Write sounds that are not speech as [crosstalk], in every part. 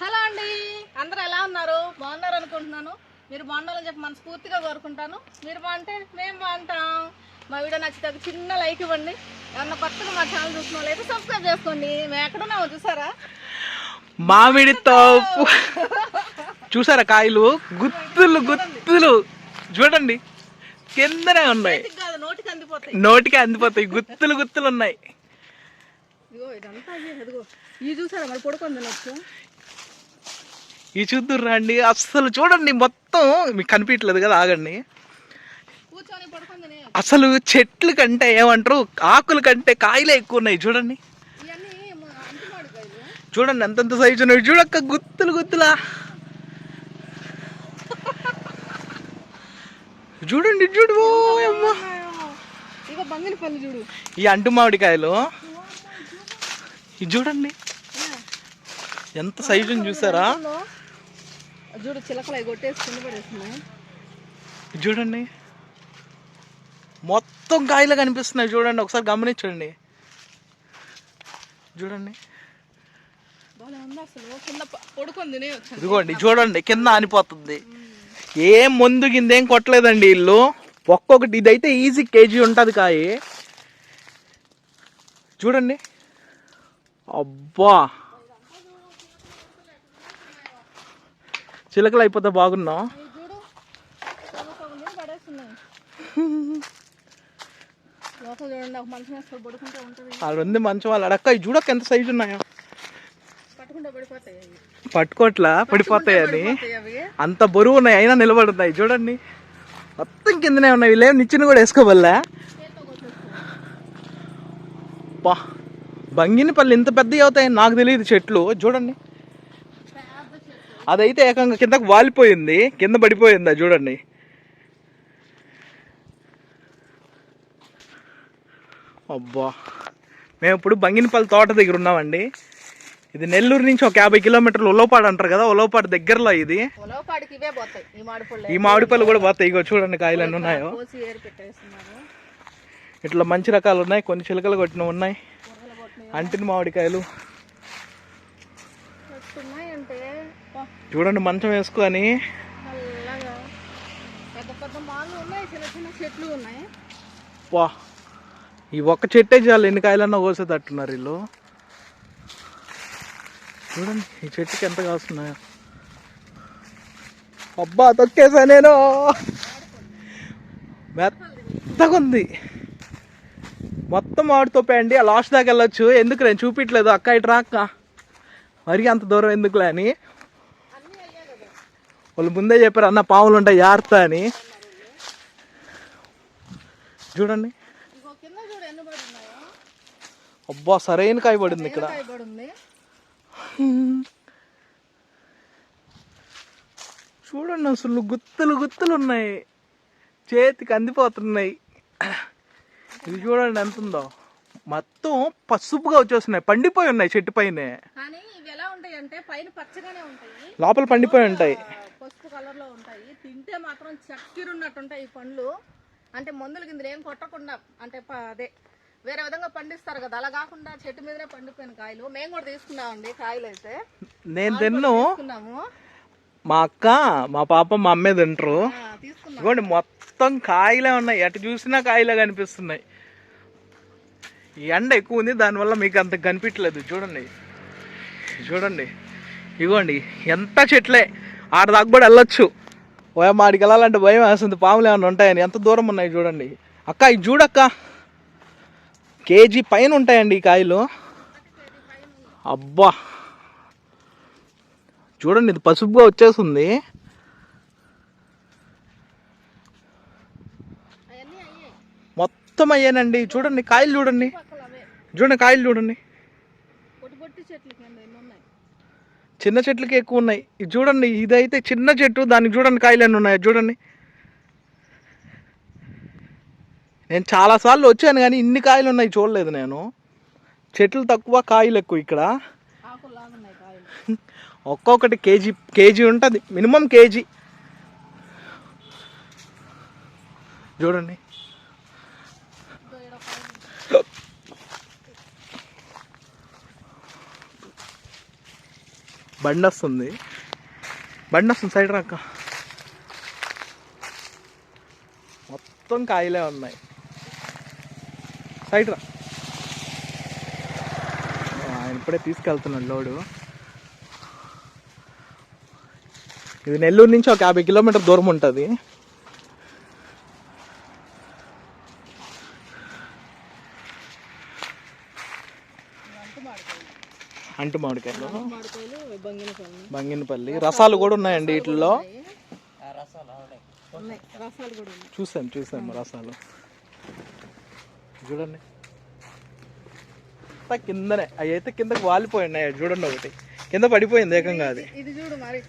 Hello అండి. అందరూ ఎలా ఉన్నారు? బాగున్నారు అనుకుంటున్నాను. మీరు బాగుండాలని చెప్పి మనస్ఫూర్తిగా కోరుకుంటాను. మీరు బాగుంటే మేము బాగుంటాం. మా వీడియో నచ్చితే ఒక చిన్న లైక్ ఇవ్వండి. ఏమన్నా కొత్తగా మా ఛానల్ చూసిన వాళ్ళు అయితే సబ్స్క్రైబ్ చేసుకోండి. మేము ఎక్కడున్నామో చూసారా? మామిడి తోపు చూసారా కాయలు? గుత్తులు గుత్తులు. చూడండి. కిందనే ఉన్నాయి. నోటికి అందిపోతాయి. గుత్తులు గుత్తులు ఉన్నాయి. ఇదిగో ఇదంతా అయ్యే ఇదిగో ఇది చూసారా మరి పడుకుంది నచ్చు ఈ చూద్దురు రండి అస్సలు చూడండి మొత్తం మీకు కనిపించలేదు కదా ఆగండి. అసలు చెట్లు కంటే ఏమంటారు ఆకుల కంటే కాయలే ఎక్కువ ఉన్నాయి చూడండి. చూడండి ఎంతెంత సైజు ఉన్నాయి చూడక్క గుత్తులు గుత్తులా. చూడండి అమ్మ. చూడు. ఈ అంటు మామిడికాయలు ఇది చూడండి. ఎంత సైజుని చూసారా? చూడు చిలకలు కొట్టేసి కింద పడేస్తున్నాయి. ఇది చూడండి. మొత్తం కాయలు కనిపిస్తున్నాయి చూడండి. ఒకసారి గమనించండి. చూడండి. ఇదిగోండి చూడండి. కింద ఆనిపోతుంది. ఏం ముందు కింద ఏం కొట్టలేదండి వీళ్ళు. ఒక్కొక్కటి ఇదైతే ఈజీ కేజీ ఉంటుంది కాయ. చూడండి. అబ్బా! చిలకలు అయిపోతే బాగున్నాం వాళ్ళు ఉంది మంచి వాళ్ళు అడక్క. ఇవి చూడక్క ఎంత సైజు ఉన్నాయో. పట్టుకోట్లా? పడిపోతాయని అంత బరువు ఉన్నాయి అయినా నిలబడుతున్నాయి. చూడండి. మొత్తం కిందనే ఉన్నాయి. వీళ్ళేం నిచ్చిన కూడా కొట్టేసుకో బా! బంగినపల్లి ఇంత పెద్దవి అవుతాయని నాకు తెలియదు చెట్లు. చూడండి. అదైతే ఏకంగా కిందకు వాలిపోయింది. కింద పడిపోయింది చూడండి. అబ్బా. మేము ఇప్పుడు బంగినపల్లి తోట దగ్గర ఉన్నామండి. ఇది నెల్లూరు నుంచి ఒక యాభై కిలోమీటర్లు ఉలవపాడు అంటారు కదా ఉలవపాడు దగ్గరలో ఇది. ఈ మామిడి పళ్ళు కూడా పోతాయి. ఇగో చూడండి కాయలు అన్నీ ఉన్నాయో. ఇట్లా మంచి రకాలు ఉన్నాయి. కొన్ని చిలకలు కొట్టినవి ఉన్నాయి. అంటిన మామిడికాయలు. చూడండి మంచం వేసుకొని. వా. ఈ ఒక్క చెట్టే చాలు ఎన్ని కాయలన్నా కోసేటట్టున్నారు వీళ్ళు. చూడండి ఈ చెట్టుకి ఎంత కాస్తున్నాయో. అబ్బా తొక్కేసా నేను. మెత్తగా ఉంది మొత్తం మామిడి అండి ఆ లాస్ట్ దాకా వెళ్ళొచ్చు. ఎందుకు నేను చూపించలేదు అక్క ఇటు రాక్క మరి అంత దూరం ఎందుకులే అని. వాళ్ళు ముందే చెప్పారు అన్న పాములు ఉంటాయి జాగ్రత్త అని. చూడండి. అబ్బా సరైన కాయ పడింది ఇక్కడ. చూడండి అసలు గుత్తులు గుత్తులు ఉన్నాయి. చేతికి అందిపోతున్నాయి. ఇది చూడండి ఎంత ఉందో. మొత్తం పసుపుగా వచ్చేస్తున్నాయి. పండిపోయి ఉన్నాయి చెట్టు పైనే. కానీ ఇవి ఎలా ఉంటాయి అంటే పైన పచ్చగానే ఉంటాయి. లోపల పండిపోయి ఉంటాయి. పసుపు కలర్లో ఉంటాయి. తింటే మాత్రం చక్కెరున్నట్టు ఉంటాయి ఈ పండ్లు. అంటే మందుల కింద ఏం కొట్టకుండా అంటే అదే వేరే విధంగా పండిస్తారు కదా. అలా కాకుండా చెట్టు మీదనే పండిపోయిన కాయలు. మేము కూడా తీసుకున్నామండి కాయలు అయితే. నేను తిన్ను. మా అక్క మా పాప మా అమ్మే తింటారు. మొత్తం కాయలే ఉన్నాయి. ఎటు చూసినా కాయలే కనిపిస్తున్నాయి. ఎండ ఎక్కువ ఉంది దానివల్ల మీకు అంత కనిపించలేదు. చూడండి. చూడండి. ఇగోండి ఎంత చెట్లే. ఆడ దాకా కూడా వెళ్ళొచ్చు. ఓయమ్మ ఆడికి వెళ్ళాలంటే భయం వేస్తుంది. పాములు ఏమైనా ఉంటాయని. ఎంత దూరం ఉన్నాయి చూడండి. అక్క ఇది చూడక్క. కేజీ పైన ఉంటాయండి ఈ కాయలు. అబ్బా. చూడండి ఇది పసుపుగా వచ్చేస్తుంది. మొత్తం అయ్యానండి. చూడండి కాయలు చూడండి. చూడండి కాయలు చూడండి. చిన్న చెట్లకి ఎక్కువ ఉన్నాయి. ఇది చూడండి ఇదైతే చిన్న చెట్టు దానికి చూడండి కాయలు ఎన్ని ఉన్నాయి చూడండి. నేను చాలాసార్లు వచ్చాను కానీ ఇన్ని కాయలు ఉన్నాయి చూడలేదు నేను. చెట్లు తక్కువ కాయలు ఎక్కువ ఇక్కడ. [laughs] ఒక్కొక్కటి కేజీ కేజీ ఉంటుంది మినిమం కేజీ. చూడండి ఇదో ఈడ కాయలు. బండి వస్తుంది బండి వస్తుంది సైడ్ రాక మొత్తం కాయలే ఉన్నాయి. సైడ్ రా. ఆయన ఇప్పుడే తీసుకెళ్తున్నాడు లోడు. ఇది నెల్లూరు నుంచి ఒక యాభై కిలోమీటర్ దూరం ఉంటుంది. అంటు మామిడికాయలు. బంగినపల్లి. బంగినపల్లి. రసాలు కూడా ఉన్నాయండి వీటిల్లో? ఉన్నాయి. రసాలు కూడా ఉన్నాయి. చూసాం చూసాం రసాలు. చూడండి. అంతా కిందనే అవి అయితే కిందకి వాలిపోయి ఉన్నాయి అవి చూడండి ఒకటి. కింద పడిపోయింది ఏకంగా అది. ఇది చూడు మరి.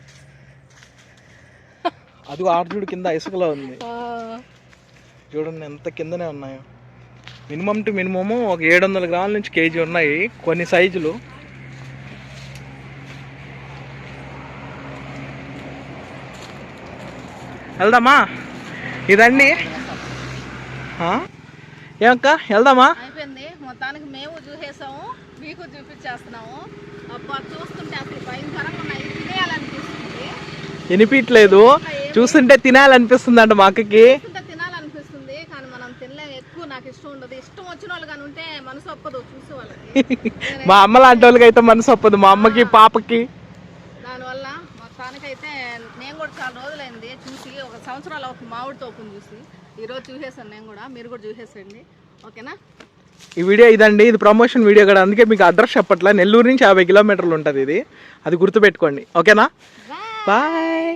అది ఆర్జుడు కింద ఇసుకలో ఉంది. ఆ, చూడండి ఎంత కిందనే ఉన్నాయో. మినిమం టు మినిమము ఒక ఏడు వందల గ్రాముల నుంచి కేజీ ఉన్నాయి కొన్ని సైజులు. వెళ్దామా? ఇదండి? ఏమక్క వెళ్దామా? అయిపోయింది. మొత్తానికి మేము చూసేసాము. మీకు చూపించేస్తున్నాము. అబ్బా చూస్తుంటే అసలు భయంకరంగా ఉన్నాయి. తినేయాలనిపిస్తుంది. వినిపించలేదు చూస్తుంటే తినాలనిపిస్తుంది అంట మా అక్కకి. తినాలనిపిస్తుంది కానీ మనం తినలేము. ఎక్కువ నాకు ఇష్టం ఉండదు. ఇష్టం వచ్చిన వాళ్ళు కానీ ఉంటే మనసు ఒప్పదు చూసే వాళ్ళకి [laughs] మా అమ్మ లాంటి వాళ్ళకి అయితే మనసు ఒప్పదు. మా అమ్మకి పాపకి. దానివల్ల మొత్తానికైతే నేను కూడా చాలా రోజులైంది. సంవత్సరాలు అవుతుంది మామిడి తోపుని చూసి ఈరోజు చూసేసాను నేను కూడా మీరు కూడా చూసేసండి ఓకేనా? ఈ వీడియో ఇదండి ఇది ప్రమోషన్ వీడియో కూడా అందుకే మీకు అడ్రస్ చెప్పట్లే. నెల్లూరు నుంచి యాభై కిలోమీటర్లు ఉంటుంది ఇది. అది గుర్తుపెట్టుకోండి. ఓకేనా? బాయ్